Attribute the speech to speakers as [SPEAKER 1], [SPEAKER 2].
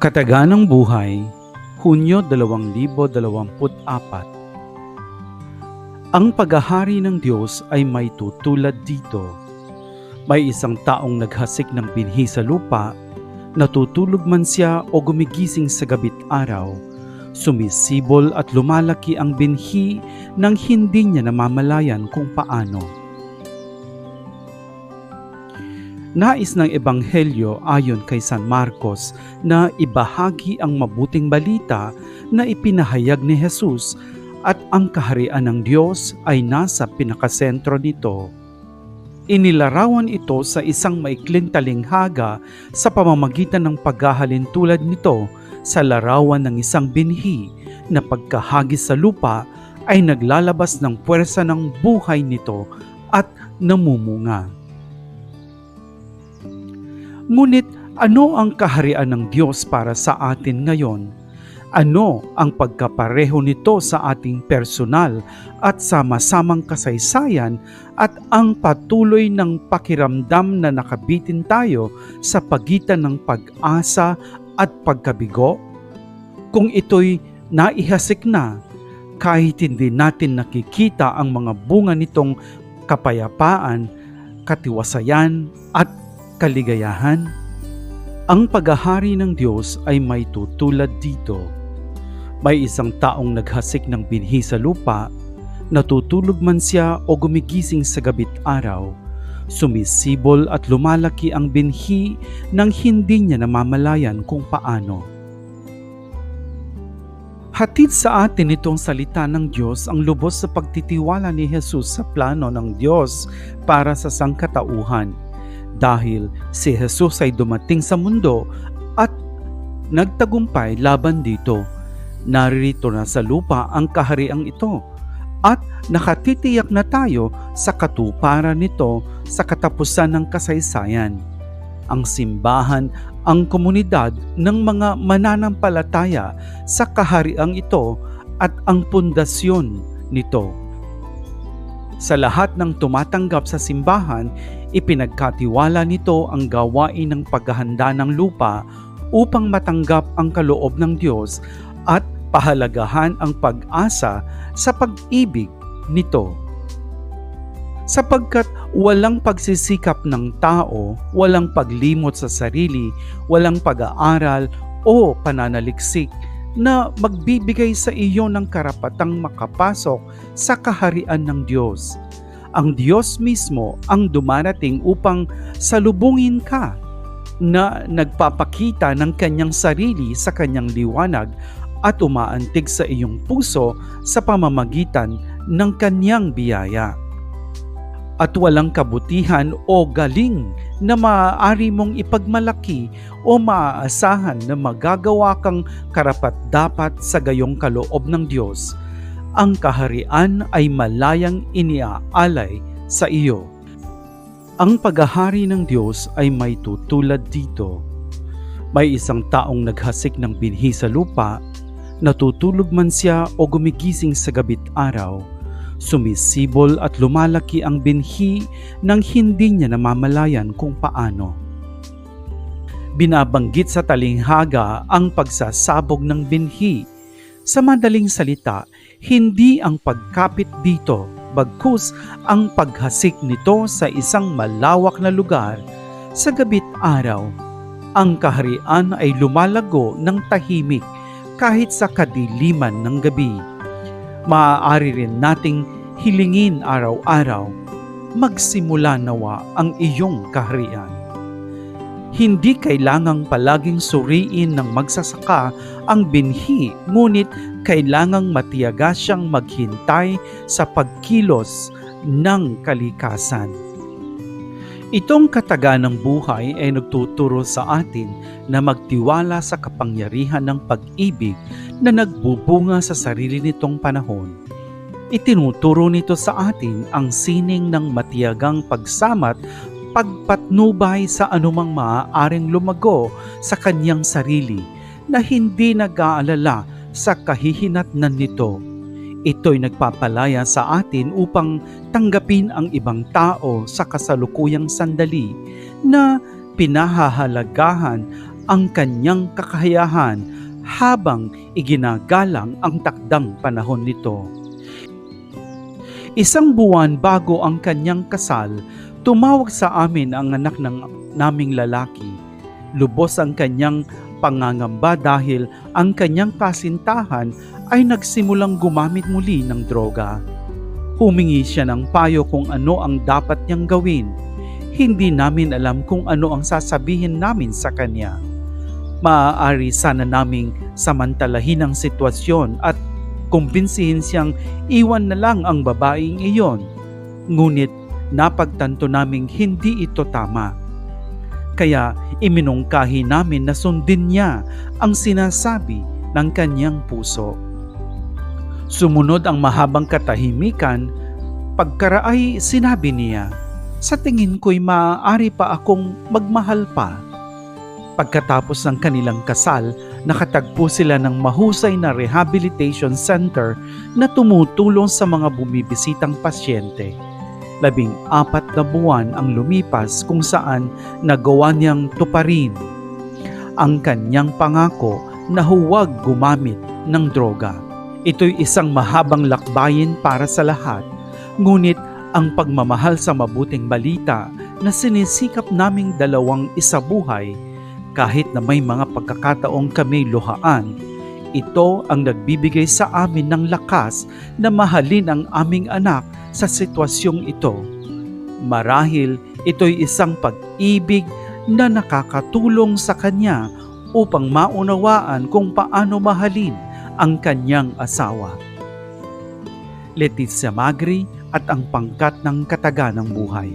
[SPEAKER 1] Kataganang Buhay, Hunyo 2024 Ang paghahari ng Diyos ay may tutulad dito. May isang taong naghasik ng binhi sa lupa, natutulog man siya o gumigising sa gabit araw, sumisibol at lumalaki ang binhi nang hindi niya namamalayan kung paano. Nais ng Ebanghelyo ayon kay San Marcos na ibahagi ang mabuting balita na ipinahayag ni Jesus at ang kaharian ng Diyos ay nasa pinakasentro nito. Inilarawan ito sa isang maikling talinghaga sa pamamagitan ng paghahalin tulad nito sa larawan ng isang binhi na pagkahagis sa lupa ay naglalabas ng puwersa ng buhay nito at namumunga. Ngunit ano ang kaharian ng Diyos para sa atin ngayon? Ano ang pagkapareho nito sa ating personal at sama-samang kasaysayan at ang patuloy ng pakiramdam na nakabitin tayo sa pagitan ng pag-asa at pagkabigo? Kung ito'y naihasik na, kahit hindi natin nakikita ang mga bunga nitong kapayapaan, katiwasayan at kaligayahan? Ang paghahari ng Diyos ay may tutulad dito. May isang taong naghasik ng binhi sa lupa, natutulog man siya o gumigising sa gabit araw, sumisibol at lumalaki ang binhi nang hindi niya namamalayan kung paano. Hatid sa atin itong salita ng Diyos ang lubos sa pagtitiwala ni Jesus sa plano ng Diyos para sa sangkatauhan dahil si Jesus ay dumating sa mundo at nagtagumpay laban dito. Naririto na sa lupa ang kahariang ito at nakatitiyak na tayo sa katuparan nito sa katapusan ng kasaysayan. Ang simbahan ang komunidad ng mga mananampalataya sa kahariang ito at ang pundasyon nito. Sa lahat ng tumatanggap sa simbahan, ipinagkatiwala nito ang gawain ng paghahanda ng lupa upang matanggap ang kaloob ng Diyos at pahalagahan ang pag-asa sa pag-ibig nito. Sapagkat walang pagsisikap ng tao, walang paglimot sa sarili, walang pag-aaral o pananaliksik na magbibigay sa iyo ng karapatang makapasok sa kaharian ng Diyos. Ang Diyos mismo ang dumarating upang salubungin ka na nagpapakita ng kanyang sarili sa kanyang liwanag at umaantig sa iyong puso sa pamamagitan ng kanyang biyaya. At walang kabutihan o galing na maaari mong ipagmalaki o maaasahan na magagawa kang karapat-dapat sa gayong kaloob ng Diyos. Ang kaharian ay malayang iniaalay sa iyo. Ang paghahari ng Diyos ay may tutulad dito. May isang taong naghasik ng binhi sa lupa, natutulog man siya o gumigising sa gabit araw, sumisibol at lumalaki ang binhi nang hindi niya namamalayan kung paano. Binabanggit sa talinghaga ang pagsasabog ng binhi. Sa madaling salita, hindi ang pagkapit dito, bagkus ang paghasik nito sa isang malawak na lugar sa gabit araw. Ang kaharian ay lumalago ng tahimik kahit sa kadiliman ng gabi maaari rin nating hilingin araw-araw, magsimula nawa ang iyong kaharian. Hindi kailangang palaging suriin ng magsasaka ang binhi, ngunit kailangang matiyaga siyang maghintay sa pagkilos ng kalikasan. Itong kataganang buhay ay nagtuturo sa atin na magtiwala sa kapangyarihan ng pag-ibig na nagbubunga sa sarili nitong panahon. Itinuturo nito sa atin ang sining ng matiyagang pagsamat pagpatnubay sa anumang maaaring lumago sa kanyang sarili na hindi nag-aalala sa kahihinatnan nito. Ito'y nagpapalaya sa atin upang tanggapin ang ibang tao sa kasalukuyang sandali na pinahahalagahan ang kanyang kakayahan habang iginagalang ang takdang panahon nito. Isang buwan bago ang kanyang kasal, tumawag sa amin ang anak ng naming lalaki. Lubos ang kanyang pangangamba dahil ang kanyang kasintahan ay nagsimulang gumamit muli ng droga. Humingi siya ng payo kung ano ang dapat niyang gawin. Hindi namin alam kung ano ang sasabihin namin sa kanya. Maaari sana naming samantalahin ang sitwasyon at kumbinsihin siyang iwan na lang ang babaeng iyon. Ngunit napagtanto naming hindi ito tama. Kaya iminungkahi namin na sundin niya ang sinasabi ng kanyang puso. Sumunod ang mahabang katahimikan, pagkaraay sinabi niya, Sa tingin ko'y maaari pa akong magmahal pa. Pagkatapos ng kanilang kasal, nakatagpo sila ng mahusay na rehabilitation center na tumutulong sa mga bumibisitang pasyente. Labing apat na buwan ang lumipas kung saan nagawa niyang tuparin ang kanyang pangako na huwag gumamit ng droga. Ito'y isang mahabang lakbayin para sa lahat, ngunit ang pagmamahal sa mabuting balita na sinisikap naming dalawang isabuhay kahit na may mga pagkakataong kami luhaan, ito ang nagbibigay sa amin ng lakas na mahalin ang aming anak sa sitwasyong ito. Marahil ito'y isang pag-ibig na nakakatulong sa kanya upang maunawaan kung paano mahalin ang kanyang asawa. Leticia Magri at ang pangkat ng kataganang buhay.